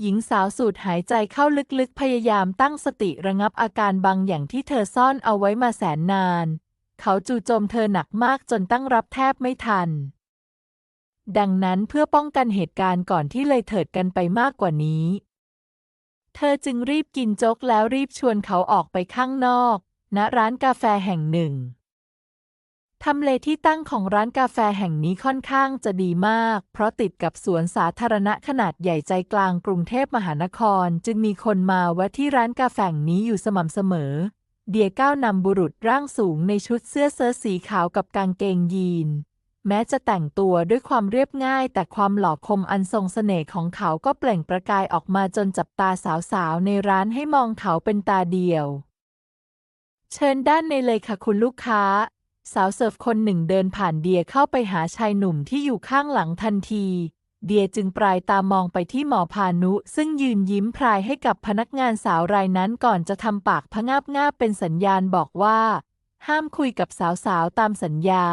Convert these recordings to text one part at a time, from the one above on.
หญิงสาวสูดหายใจเข้าลึกๆ พยายามตั้งสติระงับอาการบางอย่างที่เธอซ่อนเอาไว้มาแสนนาน เขาจู่โจมเธอหนักมากจนตั้งรับแทบไม่ทัน ดังนั้นเพื่อป้องกันเหตุการณ์ก่อนที่เลยเถิดกันไปมากกว่านี้ เธอจึงรีบกินโจ๊กแล้วรีบชวนเขาออกไปข้างนอก ณร้านกาแฟแห่งหนึ่ง ทำเลที่ตั้งของร้านกาแฟแห่งนี้ค่อนข้างจะดีมาก เพราะติดกับสวนสาธารณะขนาดใหญ่ใจกลางกรุงเทพมหานคร จึงมีคนมาแวะที่ร้านกาแฟแห่งนี้อยู่สม่ำเสมอ เดียก้าวนำบุรุษร่างสูงในชุดเสื้อเชิ้ตสีขาวกับกางเกงยีน แม้จะแต่งตัวด้วยความเรียบง่าย แต่ความหล่อคมอันทรงเสน่ห์ของเขาก็เปล่งประกายออกมาจนจับตาสาวๆในร้านให้มองเขาเป็นตาเดียวเชิญด้านในเลยค่ะคุณลูกค้า สาวเสิร์ฟคนหนึ่งเดินผ่านเดียเข้าไปหาชายหนุ่มที่อยู่ข้างหลังทันที เดียจึงปลายตามองไปที่หมอพานุ ซึ่งยืนยิ้มพรายให้กับพนักงานสาวรายนั้นก่อนจะทำปากพะงาบงาบเป็นสัญญาณบอกว่า ห้ามคุยกับสาวๆตามสัญญา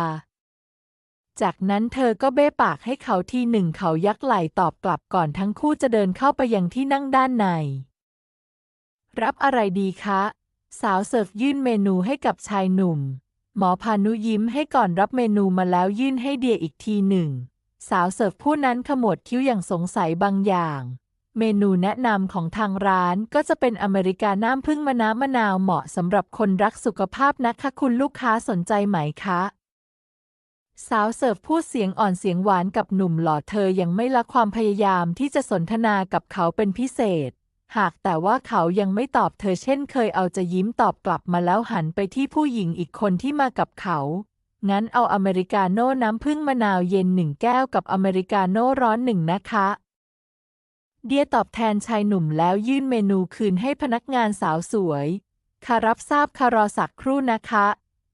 จากนั้นเธอก็เบ้ปากให้เขาทีหนึ่งเขายักไหล่ตอบกลับก่อนทั้งคู่จะเดินเข้าไปยังที่นั่งด้านใน รับอะไรดีคะ สาวเสิร์ฟยื่นเมนูให้กับชายหนุ่ม หมอพานุยิ้มให้ก่อนรับเมนูมาแล้วยื่นให้เดียอีกทีหนึ่ง สาวเสิร์ฟผู้นั้นขมวดคิ้วอย่างสงสัยบางอย่าง เมนูแนะนำของทางร้านก็จะเป็นอเมริกาน้ำผึ้งมะนาวมะนาวเหมาะสำหรับคนรักสุขภาพนะคะคุณลูกค้าสนใจไหมคะ สาวเสิร์ฟพูดเสียงอ่อนเสียงหวานกับหนุ่มหล่อเธอยังไม่ละความพยายามที่จะสนทนากับเขาเป็นพิเศษ หากแต่ว่าเขายังไม่ตอบเธอเช่นเคยเอาจะยิ้มตอบกลับมาแล้วหันไปที่ผู้หญิงอีกคนที่มากับเขา งั้นเอาอเมริกาโน่น้ำผึ้งมะนาวเย็นหนึ่งแก้วกับอเมริกาโน่ร้อนหนึ่งนะคะ เดียตอบแทนชายหนุ่มแล้วยื่นเมนูคืนให้พนักงานสาวสวยค่ะรับทราบค่ะรอสักครู่นะคะ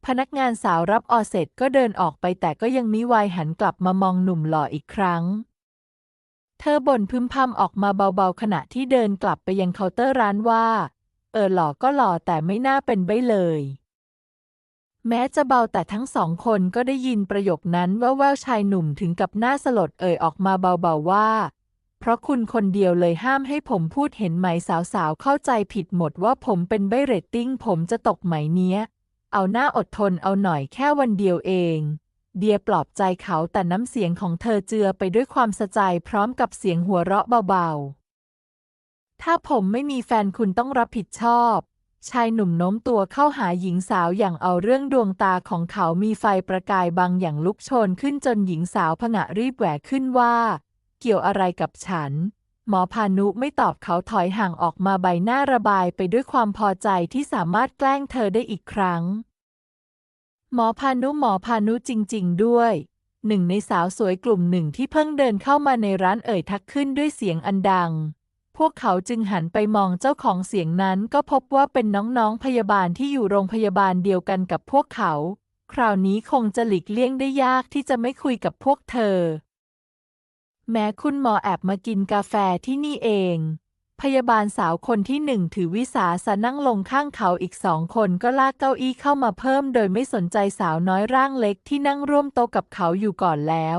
พนักงานสาวรับออเสร็จก็เดินออกไปแต่ก็ยังมิวายหันกลับมามองหนุ่มหล่ออีกครั้ง เธอบ่นพึมพำออกมาเบาๆ ขณะที่เดินกลับไปยังเคาน์เตอร์ร้านว่า เออหล่อก็หล่อแต่ไม่น่าเป็นใบเลย แม้จะเบาแต่ทั้งสองคนก็ได้ยินประโยคนั้นว่าวๆชายหนุ่มถึงกับหน้าสลดเอ่ยออกมาเบาๆว่า เพราะคุณคนเดียวเลยห้ามให้ผมพูดเห็นไหมสาวๆเข้าใจผิดหมดว่าผมเป็นใบเรตติ้งผมจะตกไหมเนี้ย เอาหน้าอดทนเอาหน่อยแค่วันเดียวเอง เดียปลอบใจเขาแต่น้ำเสียงของเธอเจือไปด้วยความสะใจพร้อมกับเสียงหัวเราะเบาๆ ถ้าผมไม่มีแฟนคุณต้องรับผิดชอบ ชายหนุ่มโน้มตัวเข้าหาหญิงสาวอย่างเอาเรื่องดวงตาของเขามีไฟประกายบางอย่างลุกโชนขึ้นจนหญิงสาวผงะรีบแหวกขึ้นว่า เกี่ยวอะไรกับฉัน หมอพานุไม่ตอบเขาถอยห่างออกมาใบหน้าระบายไปด้วยความพอใจที่สามารถแกล้งเธอได้อีกครั้ง หมอพานุหมอพานุจริง ๆ ด้วย หนึ่งในสาวสวยกลุ่มหนึ่งที่เพิ่งเดินเข้ามาในร้านเอ่ยทักขึ้นด้วยเสียงอันดัง พวกเขาจึงหันไปมองเจ้าของเสียงนั้นก็พบว่าเป็นน้องๆพยาบาลที่อยู่โรงพยาบาลเดียวกันกับพวกเขา คราวนี้คงจะหลีกเลี่ยงได้ยากที่จะไม่คุยกับพวกเธอ แม้คุณหมอแอบมากินกาแฟที่นี่เอง พยาบาลสาวคนที่หนึ่งถือวิสาสะนั่งลงข้างเขาอีกสองคนก็ลากเก้าอี้เข้ามาเพิ่ม โดยไม่สนใจสาวน้อยร่างเล็กที่นั่งร่วมโต๊ะกับเขาอยู่ก่อนแล้ว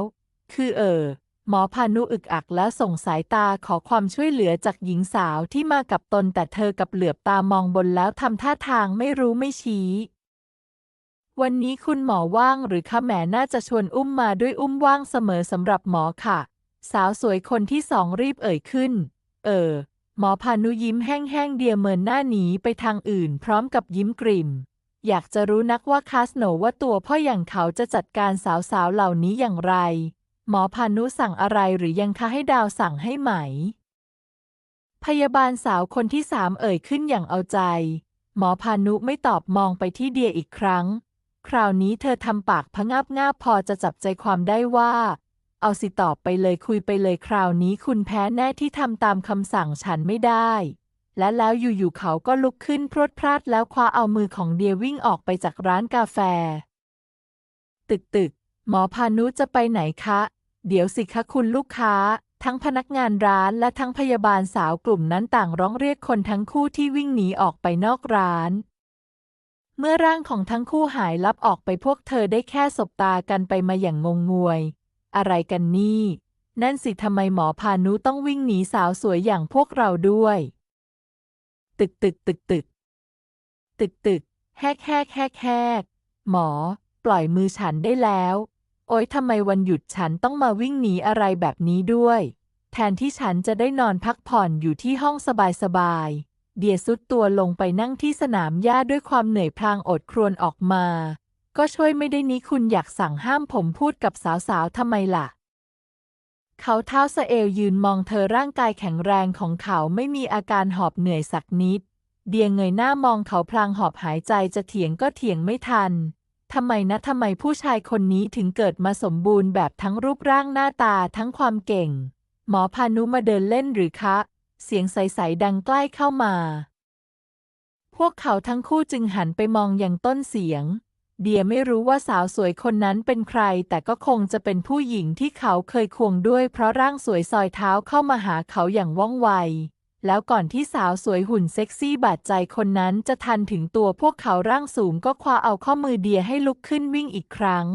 คือเออ หมอพานุอึกอักแล้วส่งสายตาขอความช่วยเหลือจากหญิงสาวที่มากับตนแต่เธอกับเหลือบตามองบนแล้วทำท่าทางไม่รู้ไม่ชี้ วันนี้คุณหมอว่างหรือคะแหมน่าจะชวนอุ้มมาด้วยอุ้มว่างเสมอสำหรับหมอค่ะ สาวสวยคนที่สองรีบเอ่ยขึ้น เออ หมอพานุยิ้มแห้งๆเดียเมินหน้าหนีไปทางอื่น พร้อมกับยิ้มกริ่ม อยากจะรู้นักว่าคาสโนว่าตัวพ่ออย่างเขาจะจัดการสาวๆเหล่านี้อย่างไร หมอพานุสั่งอะไรหรือยังคะให้ดาวสั่งให้ไหม พยาบาลสาวคนที่สามเอ่ยขึ้นอย่างเอาใจ หมอพานุไม่ตอบมองไปที่เดียอีกครั้ง คราวนี้เธอทำปากพะงาบงาบพอจะจับใจความได้ว่า เอาสิตอบไปเลยคุยไปเลยคราวนี้คุณแพ้แน่ที่ทำตามคำสั่งฉันไม่ได้ และแล้วอยู่ๆเขาก็ลุกขึ้นพรวดพลาดแล้วคว้าเอามือของเดียวิ่งออกไปจากร้านกาแฟ ตึกตึกหมอพานุจะไปไหนคะ เดี๋ยวสิคะคุณลูกค้า ทั้งพนักงานร้านและทั้งพยาบาลสาวกลุ่มนั้นต่างร้องเรียกคนทั้งคู่ที่วิ่งหนีออกไปนอกร้านเมื่อร่างของทั้งคู่หายลับออกไปพวกเธอได้แค่สบตากันไปมาอย่างงงงวย อะไรกันนี่ นั่นสิทำไมหมอพานุต้องวิ่งหนีสาวสวยอย่างพวกเราด้วย ตึกตึกตึกตึก ตึกตึกแฮกแฮกแฮกแฮกหมอ ปล่อยมือฉันได้แล้ว โอ๊ยทำไมวันหยุดฉันต้องมาวิ่งหนีอะไรแบบนี้ด้วย แทนที่ฉันจะได้นอนพักผ่อนอยู่ที่ห้องสบายๆเดียสุดตัวลงไปนั่งที่สนามหญ้าด้วยความเหนื่อยพลางอดครวญออกมา ก็ช่วยไม่ได้นี้คุณอยากสั่งห้ามผมพูดกับสาวๆทำไมล่ะ เขาเท้าสะเอวยืนมองเธอร่างกายแข็งแรงของเขาไม่มีอาการหอบเหนื่อยสักนิด เดียงเงยหน้ามองเขาพลางหอบหายใจจะเถียงก็เถียงไม่ทันทำไมนะทำไมผู้ชายคนนี้ถึงเกิดมาสมบูรณ์แบบทั้งรูปร่างหน้าตาทั้งความเก่ง หมอพานุมาเดินเล่นหรือคะ เสียงใส ๆ ดังใกล้เข้ามา พวกเขาทั้งคู่จึงหันไปมองอยังต้นเสียง เดียไม่รู้ว่าสาวสวยคนนั้นเป็นใคร แต่ก็คงจะเป็นผู้หญิงที่เขาเคยควงด้วย เพราะร่างสวยซอยเท้าเข้ามาหาเขาอย่างว่องไว แล้วก่อนที่สาวสวยหุ่นเซ็กซี่บาดใจคนนั้นจะทันถึงตัวพวกเขาร่างสูงก็คว้าเอาข้อมือเดียให้ลุกขึ้นวิ่งอีกครั้ง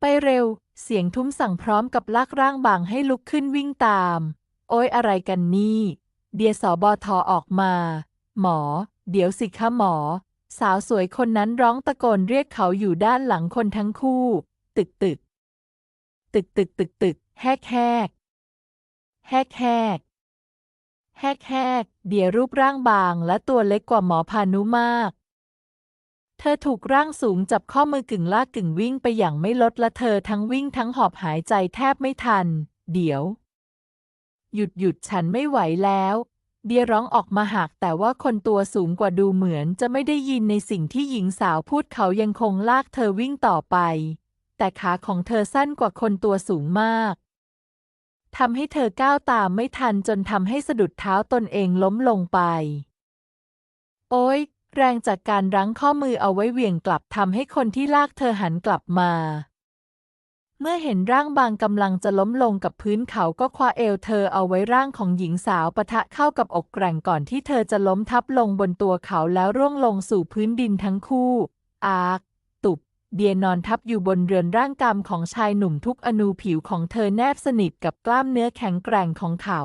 ไปเร็ว เสียงทุ้มสั่งพร้อมกับลากร่างบางให้ลุกขึ้นวิ่งตาม โอ้ยอะไรกันนี่ เดียสอบอทอออกมา หมอ เดี๋ยวสิคะหมอ สาวสวยคนนั้นร้องตะโกนเรียกเขาอยู่ด้านหลังคนทั้งคู่ ตึกตึก ตึกตึกตึกตึกแฮกแฮกแฮกแฮกแฮกแฮกเดียรูปร่างบางและตัวเล็กกว่าหมอพานุมาก เธอถูกร่างสูงจับข้อมือกึ่งลากกึ่งวิ่งไปอย่างไม่ลดและเธอทั้งวิ่งทั้งหอบหายใจแทบไม่ทัน เดี๋ยว หยุดหยุดฉันไม่ไหวแล้ว เดียร้องออกมาหักแต่ว่าคนตัวสูงกว่าดูเหมือนจะไม่ได้ยินในสิ่งที่หญิงสาวพูดเขายังคงลากเธอวิ่งต่อไป แต่ขาของเธอสั้นกว่าคนตัวสูงมากทำให้เธอก้าวตามไม่ทันจนทำให้สะดุดเท้าตนเองล้มลงไป โอ๊ยแรงจากการรั้งข้อมือเอาไว้เหวี่ยงกลับทำให้คนที่ลากเธอหันกลับมา เมื่อเห็นร่างบางกำลังจะล้มลงกับพื้นเขาก็คว้าเอวเธอเอาไว้ร่างของหญิงสาวปะทะเข้ากับอกแกร่งก่อนที่เธอจะล้มทับลงบนตัวเขาแล้วร่วงลงสู่พื้นดินทั้งคู่ อากตุบ เดียนอนทับอยู่บนเรือนร่างกามของชายหนุ่มทุกอนูผิวของเธอแนบสนิทกับกล้ามเนื้อแข็งแกร่งของเขา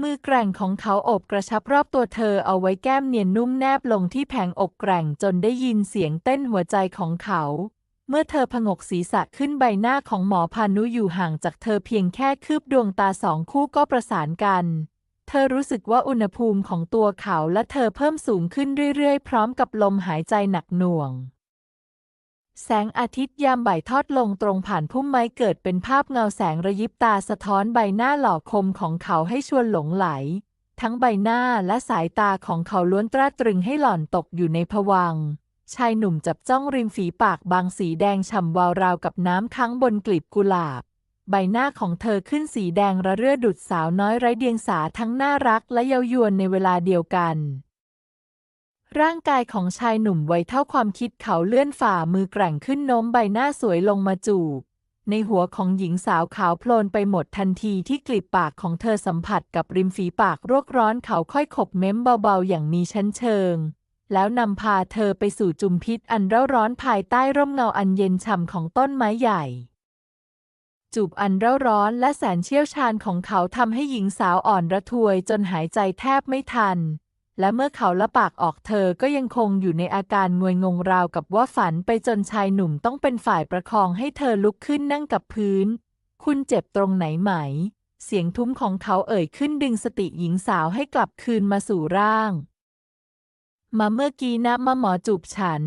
มือแกร่งของเขาโอบกระชับรอบตัวเธอเอาไว้แก้มเนียนนุ่มแนบลงที่แผงอกแกร่งจนได้ยินเสียงเต้นหัวใจของเขา เมื่อเธอผงกศีรษะขึ้นใบหน้าของหมอพานุอยู่ห่างจากเธอเพียงแค่คืบดวงตาสองคู่ก็ประสานกัน เธอรู้สึกว่าอุณหภูมิของตัวเขาและเธอเพิ่มสูงขึ้นเรื่อยๆ พร้อมกับลมหายใจหนักหน่วง แสงอาทิตย์ยามบ่ายทอดลงตรงผ่านพุ่มไม้เกิดเป็นภาพเงาแสงระยิบตาสะท้อนใบหน้าหล่อคมของเขาให้ชวนหลงไหล ทั้งใบหน้าและสายตาของเขาล้วนตราตรึงให้หล่อนตกอยู่ในภวัง ชายหนุ่มจับจ้องริมฝีปากบางสีแดงฉ่ำวาวราวกับน้ำค้างบนกลีบกุหลาบ ใบหน้าของเธอขึ้นสีแดงระเรื่อดุดสาวน้อยไร้เดียงสาทั้งน่ารักและเยาวยวนในเวลาเดียวกัน ร่างกายของชายหนุ่มไวเท่าความคิดเขาเลื่อนฝ่ามือแกร่งขึ้นโน้มใบหน้าสวยลงมาจูบในหัวของหญิงสาวขาวโพลนไปหมดทันทีที่กลีบปากของเธอสัมผัสกับริมฝีปากรวกร้อนเขาค่อยขบเม้มเบาๆ อย่างมีชั้นเชิง แล้วนำพาเธอไปสู่จุมพิษอันเร่าร้อนภายใต้ร่มเงาอันเย็นฉ่ำของต้นไม้ใหญ่ จูบอันเร่าร้อนและแสนเชี่ยวชาญของเขาทำให้หญิงสาวอ่อนระทวยจนหายใจแทบไม่ทัน และเมื่อเขาละปากออกเธอก็ยังคงอยู่ในอาการงวยงงราวกับว่าฝันไปจนชายหนุ่มต้องเป็นฝ่ายประคองให้เธอลุกขึ้นนั่งกับพื้น คุณเจ็บตรงไหนไหม เสียงทุ้มของเขาเอ่ยขึ้นดึงสติหญิงสาวให้กลับคืนมาสู่ร่าง มาเมื่อกี้นะมาหมอจูบฉัน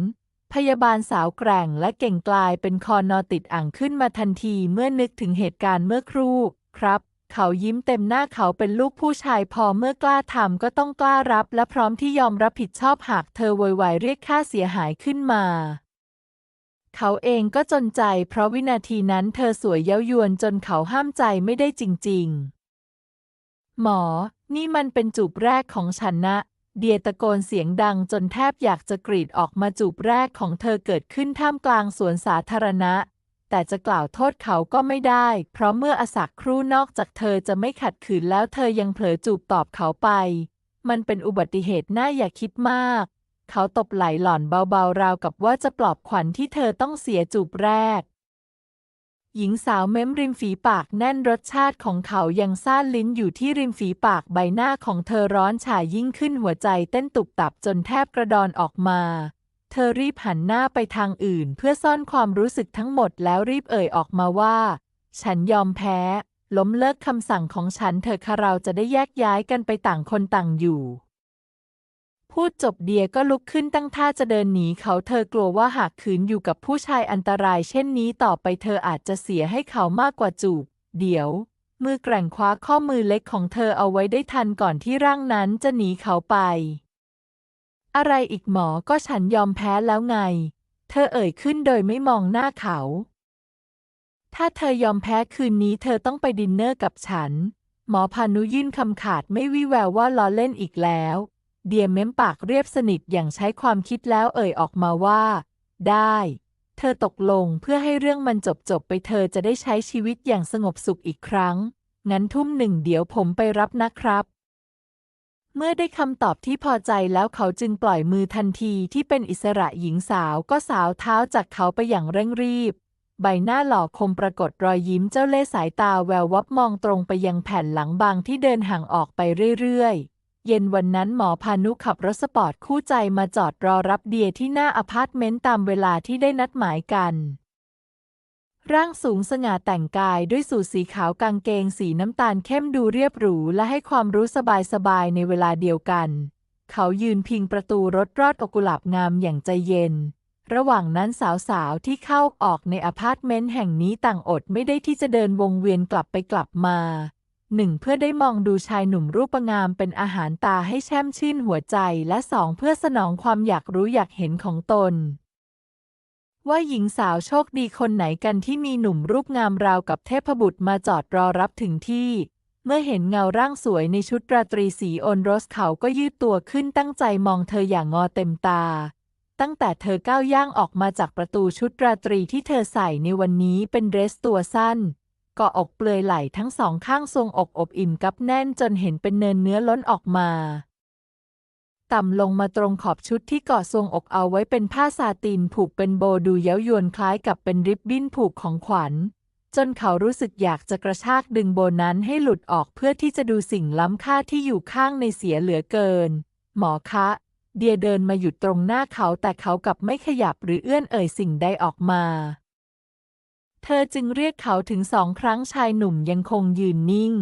พยาบาลสาวแกร่งและเก่งกลายเป็นคอนอติดอ่างขึ้นมาทันทีเมื่อนึกถึงเหตุการณ์เมื่อครู่ ครับ เขายิ้มเต็มหน้าเขาเป็นลูกผู้ชายพอเมื่อกล้าทำก็ต้องกล้ารับ และพร้อมที่ยอมรับผิดชอบหากเธอโวยวายเรียกค่าเสียหายขึ้นมาเขาเองก็จนใจเพราะวินาทีนั้นเธอสวยเย้ายวนจนเขาห้ามใจไม่ได้จริง ๆ หมอ นี่มันเป็นจูบแรกของฉันนะ เดียตะโกนเสียงดังจนแทบอยากจะกรีดออกมาจูบแรกของเธอเกิดขึ้นท่ามกลางสวนสาธารณะ แต่จะกล่าวโทษเขาก็ไม่ได้ เพราะเมื่ออาศักครู่นอกจากเธอจะไม่ขัดขืนแล้วเธอยังเผลอจูบตอบเขาไป มันเป็นอุบัติเหตุน่าอย่าคิดมาก เขาตบไหล่หล่อนเบาๆราวกับว่าจะปลอบขวัญที่เธอต้องเสียจูบแรก หญิงสาวเม้มริมฝีปากแน่นรสชาติของเขายังซ่านลิ้นอยู่ที่ริมฝีปากใบหน้าของเธอร้อนฉายิ่งขึ้นหัวใจเต้นตุบตับจนแทบกระดอนออกมา เธอรีบหันหน้าไปทางอื่น เพื่อซ่อนความรู้สึกทั้งหมดแล้วรีบเอ่ยออกมาว่า ฉันยอมแพ้ ล้มเลิกคำสั่งของฉันเถอค่ะเราจะได้แยกย้ายกันไปต่างคนต่างอยู่ พูดจบเดียก็ลุกขึ้นตั้งท่าจะเดินหนีเขาเธอกลัวว่าหากขืนอยู่กับผู้ชายอันตรายเช่นนี้ต่อไปเธออาจจะเสียให้เขามากกว่าจูบ เดี๋ยว มือแกร่งคว้าข้อมือเล็กของเธอเอาไว้ได้ทันก่อนที่ร่างนั้นจะหนีเขาไป อะไรอีกหมอก็ฉันยอมแพ้แล้วไง เธอเอ่ยขึ้นโดยไม่มองหน้าเขา ถ้าเธอยอมแพ้คืนนี้เธอต้องไปดินเนอร์กับฉัน หมอพานุยื่นคำขาดไม่วิแววว่าล้อเล่นอีกแล้ว เดียเม้มปากเรียบสนิทอย่างใช้ความคิดแล้วเอ่ยออกมาว่า ได้ เธอตกลงเพื่อให้เรื่องมันจบจบไปเธอจะได้ใช้ชีวิตอย่างสงบสุขอีกครั้ง งั้นทุ่มหนึ่งเดี๋ยวผมไปรับนะครับ เมื่อได้คำตอบที่พอใจแล้วเขาจึงปล่อยมือทันทีที่เป็นอิสระหญิงสาวก็สาวเท้าจากเขาไปอย่างเร่งรีบ ใบหน้าหล่อคมปรากฏรอยยิ้มเจ้าเล่สายตาแวววับมองตรงไปยังแผ่นหลังบางที่เดินห่างออกไปเรื่อยๆ เย็นวันนั้นหมอพานุขับรถสปอร์ตคู่ใจมาจอดรอรับเดียที่หน้าอพาร์ตเมนต์ตามเวลาที่ได้นัดหมายกัน ร่างสูงสง่าแต่งกายด้วยสูทสีขาวกางเกงสีน้ำตาลเข้มดูเรียบหรูและให้ความรู้สบายๆในเวลาเดียวกัน เขายืนพิงประตูรถรอดอกุหลาบงามอย่างใจเย็น ระหว่างนั้นสาวๆที่เข้าออกในอพาร์ตเมนต์แห่งนี้ต่างอดไม่ได้ที่จะเดินวงเวียนกลับไปกลับมา หนึ่งเพื่อได้มองดูชายหนุ่มรูปงามเป็นอาหารตาให้แช่มชื่นหัวใจและสองเพื่อสนองความอยากรู้อยากเห็นของตน ว่าหญิงสาวโชคดีคนไหนกันที่มีหนุ่มรูปงามราวกับเทพบุตรมาจอดรอรับถึงที่ เมื่อเห็นเงาร่างสวยในชุดราตรีสีโอนโรสเขาก็ยืดตัวขึ้นตั้งใจมองเธออย่างงอเต็มตาตั้งแต่เธอก้าวย่างออกมาจากประตูชุดราตรีที่เธอใส่ในวันนี้เป็นเดรสตัวสั้น กาะอกเปลือยไหล่ทั้งสองข้างทรงอกอบอิ่มกับแน่นจนเห็นเป็นเนินเนื้อล้นออกมา ต่ำลงมาตรงขอบชุดที่เกาะทรงอกเอาไว้เป็นผ้าซาตินผูกเป็นโบดูเย้ายวนคล้ายกับเป็นริบบิ้นผูกของขวัญ จนเขารู้สึกอยากจะกระชากดึงโบนั้นให้หลุดออกเพื่อที่จะดูสิ่งล้ำค่าที่อยู่ข้างในเสียเหลือเกิน หมอคะ เดียเดินมาหยุดตรงหน้าเขาแต่เขากลับไม่ขยับหรือเอื้อนเอ่ยสิ่งใดออกมา เธอจึงเรียกเขาถึงสองครั้งชายหนุ่มยังคงยืนนิ่ง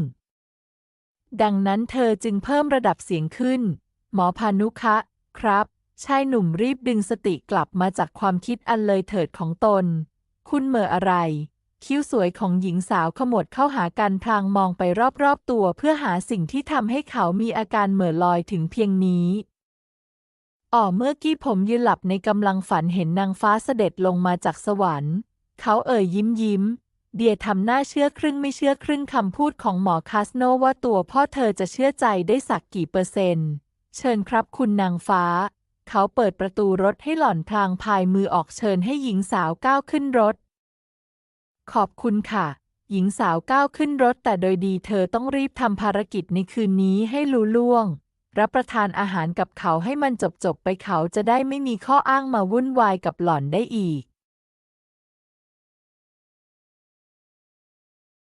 ดังนั้นเธอจึงเพิ่มระดับเสียงขึ้น หมอพานุคะครับ ชายหนุ่มรีบดึงสติกลับมาจากความคิดอันเลยเถิดของตน คุณเหม่ออะไร คิ้วสวยของหญิงสาวขมวดเข้าหากันพลางมองไปรอบๆตัวเพื่อหาสิ่งที่ทำให้เขามีอาการเหม่อลอยถึงเพียงนี้อ๋อเมื่อกี้ผมยืนหลับในกำลังฝันเห็นนางฟ้าเสด็จลงมาจากสวรรค์ เขาเอ่ยยิ้มยิ้ม เดียทำหน้าเชื่อครึ่งไม่เชื่อครึ่งคำพูดของหมอคาสโนว่าตัวพ่อเธอจะเชื่อใจได้สักกี่เปอร์เซ็นต์ เชิญครับคุณนางฟ้า เขาเปิดประตูรถให้หล่อนพลางพายมือออกเชิญให้หญิงสาวก้าวขึ้นรถ ขอบคุณค่ะ หญิงสาวก้าวขึ้นรถแต่โดยดีเธอต้องรีบทำภารกิจในคืนนี้ให้ลุล่วงรับประทานอาหารกับเขาให้มันจบๆไปเขาจะได้ไม่มีข้ออ้างมาวุ่นวายกับหล่อนได้อีก